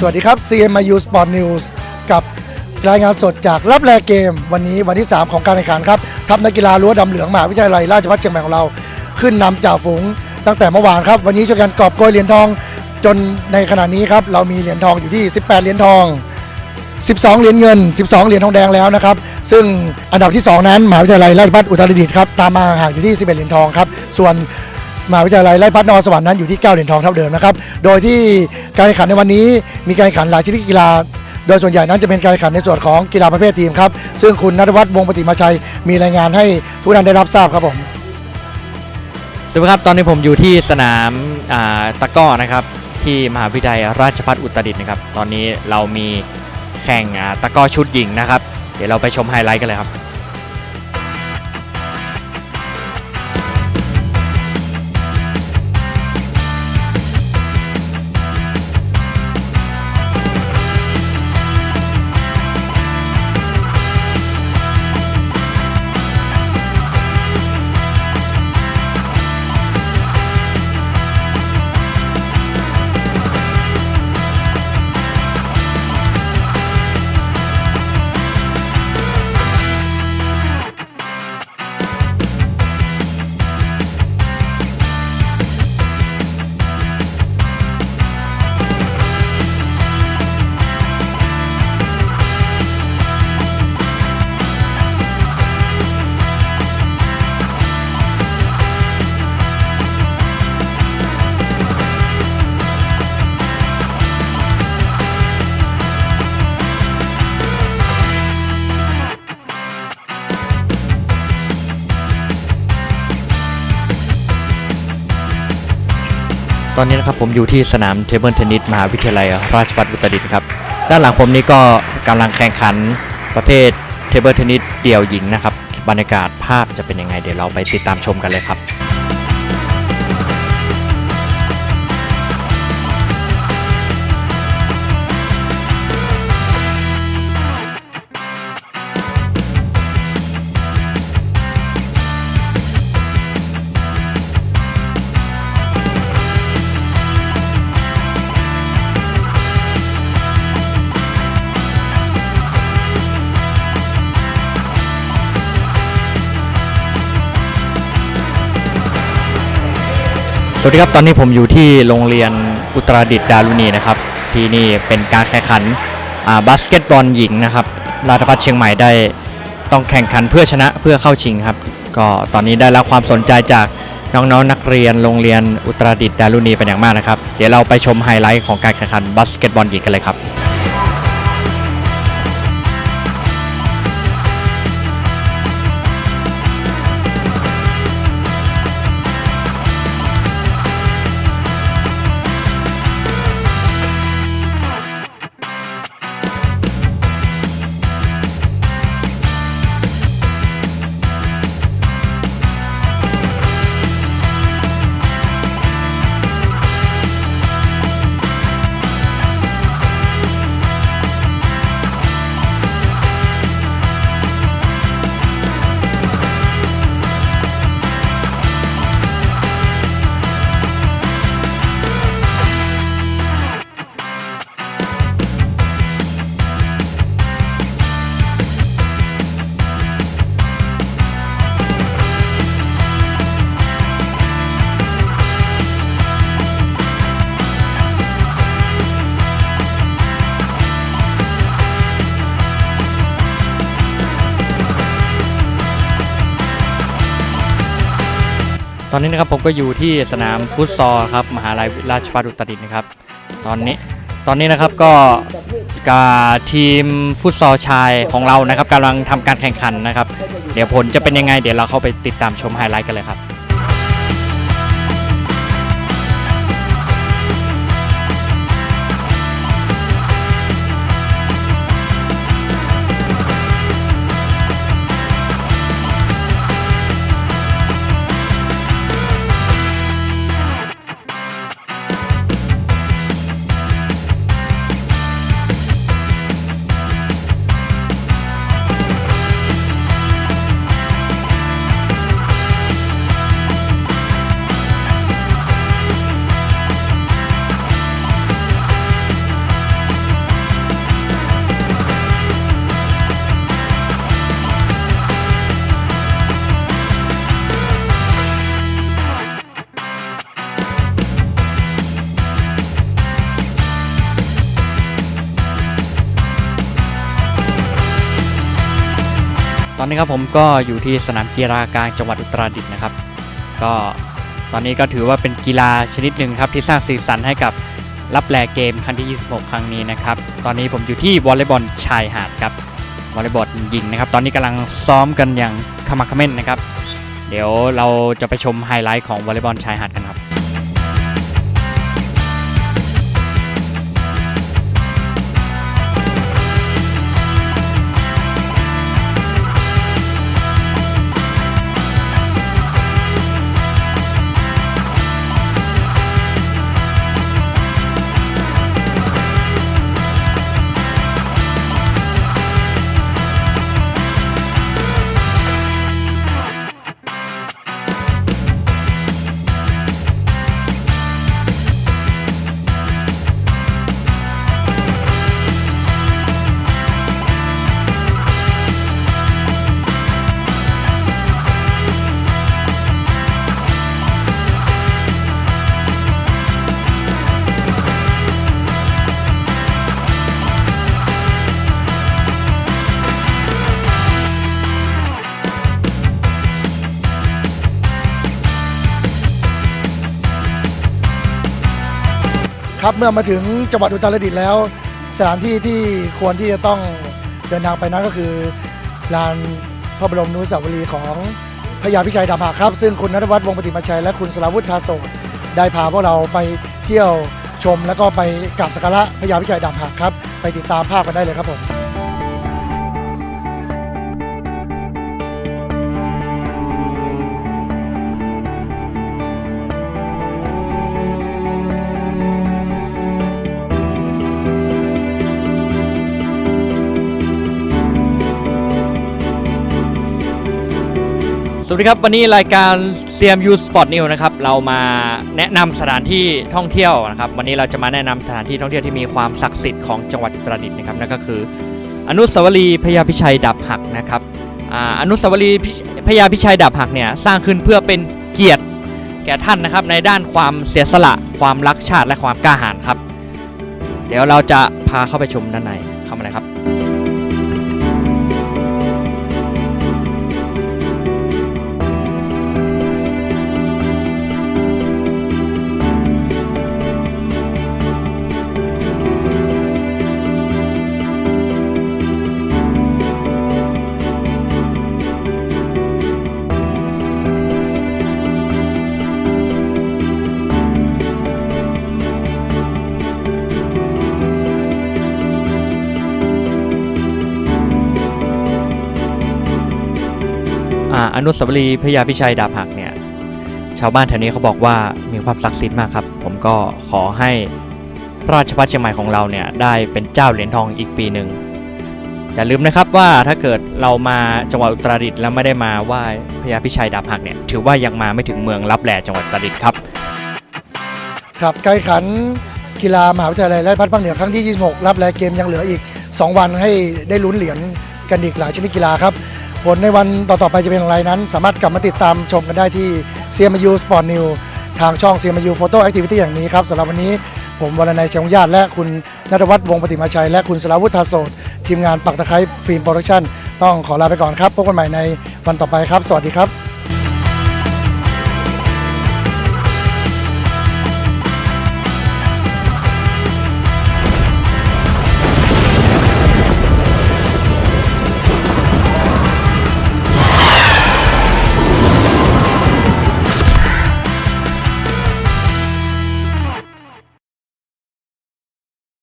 สวัสดีครับ CMU Sport News กับรายงานสดจากรับแลเกม วันนี้วันที่ 3 ของการแข่งขันครับทัพนักกีฬารั้วดำเหลืองมหาวิทยาลัยราชภัฏเชียงใหม่ของเรา ขึ้นนำจ่าฝูงตั้งแต่เมื่อวานครับ วันนี้ช่วยกันกอบโกยเหรียญทอง จนในขณะนี้ครับเรามีเหรียญทองอยู่ที่ 18 เหรียญทอง 12 เหรียญเงิน 12 เหรียญทองแดงแล้วนะครับ ซึ่งอันดับที่ 2 นั้นมหาวิทยาลัยราชภัฏอุตรดิตถ์ครับตามมาห่างอยู่ที่ 11 เหรียญทองครับส่วน มหาวิทยาลัยไราชภัฏนครสวรรค์นั้นอยู่ที่9เหรียญทองเท่าเดิมนะครับ โดยที่การแข่งขันในวันนี้มีการแข่งขันหลายชนิดกีฬา โดยส่วนใหญ่นั้นจะเป็นการแข่งขันในส่วนของกีฬาประเภททีมครับ ซึ่งคุณนัทวัฒน์วงปฏิมาชัยมีรายงานให้ทุกท่านได้รับทราบครับผมสวัสดีครับ ตอนนี้ผมอยู่ที่สนามาตะก้อนะครับ ที่มหาวิทยาลัยราชภัฏอุตรดิตถ์นะครับ ตอนนี้เรามีแข่งตะก้อชุดหญิงนะครับ เดี๋ยวเราไปชมไฮไลท์กันเลยครับ ตอนนี้นะครับผมอยู่ที่สนามเทเบิลเทนนิสมหาวิทยาลัยราชภัฏอุตรดิตถ์ครับ ด้านหลังผมนี้ก็กำลังแข่งขันประเภทเทเบิลเทนนิสเดี่ยวหญิงนะครับ บรรยากาศภาพจะเป็นยังไงเดี๋ยวเราไปติดตามชมกันเลยครับ สวัสดีครับ ตอนนี้ผมอยู่ที่โรงเรียนอุตรดิตดารุณีนะครับ ที่นี่เป็นการแข่งขันบาสเกตบอลหญิงนะครับ ราชพัฒเชียงใหม่ได้ต้องแข่งขันเพื่อชนะเพื่อเข้าชิงครับ ก็ตอนนี้ได้รับความสนใจจากน้องๆนักเรียนโรงเรียนอุตรดิตดารุณีเป็นอย่างมากนะครับ เดี๋ยวเราไปชมไฮไลท์ของการแข่งขันบาสเกตบอลหญิงกันเลยครับ ตอนนี้นะครับผมก็อยู่ที่สนามฟุตซอลครับมหาลัยราชภัฏอุตรดิตถ์นะครับ ตอนนี้ตอนนี้นะครับก็กทีมฟุตซอลชายของเรานะครับกำลังทำการแข่งขันนะครับ เดี๋ยวผลจะเป็นยังไง เดี๋ยวเราเข้าไปติดตามชมไฮไลท์กันเลยครับ ตอนนี้ครับผมก็อยู่ที่สนามกีฬากลางจังหวัดอุตรดิตถ์นะครับ ก็ตอนนี้ก็ถือว่าเป็นกีฬาชนิดหนึ่งครับที่สร้างสีสันให้กับรับแลเกมครั้งที่ 26 ครั้งนี้นะครับ ตอนนี้ผมอยู่ที่วอลเลย์บอลชายหาดครับวอลเลย์บอลหญิงนะครับ ตอนนี้กำลังซ้อมกันอย่างขมักขม้นนะครับ เดี๋ยวเราจะไปชมไฮไลท์ของวอลเลย์บอลชายหาดกันครับ ครับเมื่อมาถึงจังหวัดอุตรดิตถ์แล้ว สถานที่ที่ควรที่จะต้องเดินทางไปนั้นก็คือลานพระบรมนุสาวรีย์ของพระยาพิชัยดาบหักครับ ซึ่งคุณนัทวัฒน์วงศ์ปฏิมาชัย และคุณสราวุฒิทาโสดได้พาพวกเราไปเที่ยวชม แล้วก็ไปกราบสักการะพระยาพิชัยดาบหักครับ ไปติดตามภาพกันได้เลยครับผม สวัสดีครับวันนี้รายการ CMU Sport News นะครับเรามาแนะนำสถานที่ท่องเที่ยวนะครับวันนี้เราจะมาแนะนำสถานที่ท่องเที่ยวที่มีความศักดิ์สิทธิ์ของจังหวัดอุตรดิตถ์นะครับนั่นก็คือ อนุสาวรีย์พญาพิชัยดับหักนะครับออนุสาวรีย์พิพญาพิชัยดับหักเนี่ยสร้างขึ้นเพื่อเป็นเกียรติแก่ท่านนะครับในด้านความเสียสละความรักชาติและความกล้าหาญครับ เดี๋ยวเราจะพาเข้าไปชมด้านในเข้ามาเลยครับ อ่าอนุสาวรีย์พระยาพิชัยดาบหักเนี่ยชาวบ้านแถวนี้เขาบอกว่ามีความศักดิ์สิทธิ์มากครับ ผมก็ขอให้ราชพัฒเชียงใหม่ของเราเนี่ยได้เป็นเจ้าเหรียญทองอีกปีหนึ่งอย่าลืมนะครับว่าถ้าเกิดเรามาจังหวัดอุตรดิตถ์แล้วไม่ได้มาไหว้พระยาพิชัยดาบหักเนี่ยถือว่ายังมาไม่ถึงเมืองรับแลจังหวัดอุตรดิตถ์ครับครับการแข่งขันกีฬามหาวิทยาลัยราชภัฏภาคเหนือครั้งที่ 26 รับแลเกมยังเหลืออีก 2 วันให้ได้ลุ้นเหรียญกันอีกหลายชนิดกีฬาครับ ผลในวันต่อๆไปจะเป็นอย่างไรนั้น สามารถกลับมาติดตามชมกันได้ที่ CMU Sport News ทางช่อง CMU Photo Activity อย่างนี้ครับสำหรับวันนี้ผมวรนัยเชยงญาติและคุณนัทวัฒน์วงปฏิมาชัย และคุณสราวุฒิทาโสดทีมงานปักตะไคร้ฟิล์มโปรดักชั่น ต้องขอลาไปก่อนครับ พบกันใหม่ในวันต่อไปครับ สวัสดีครับ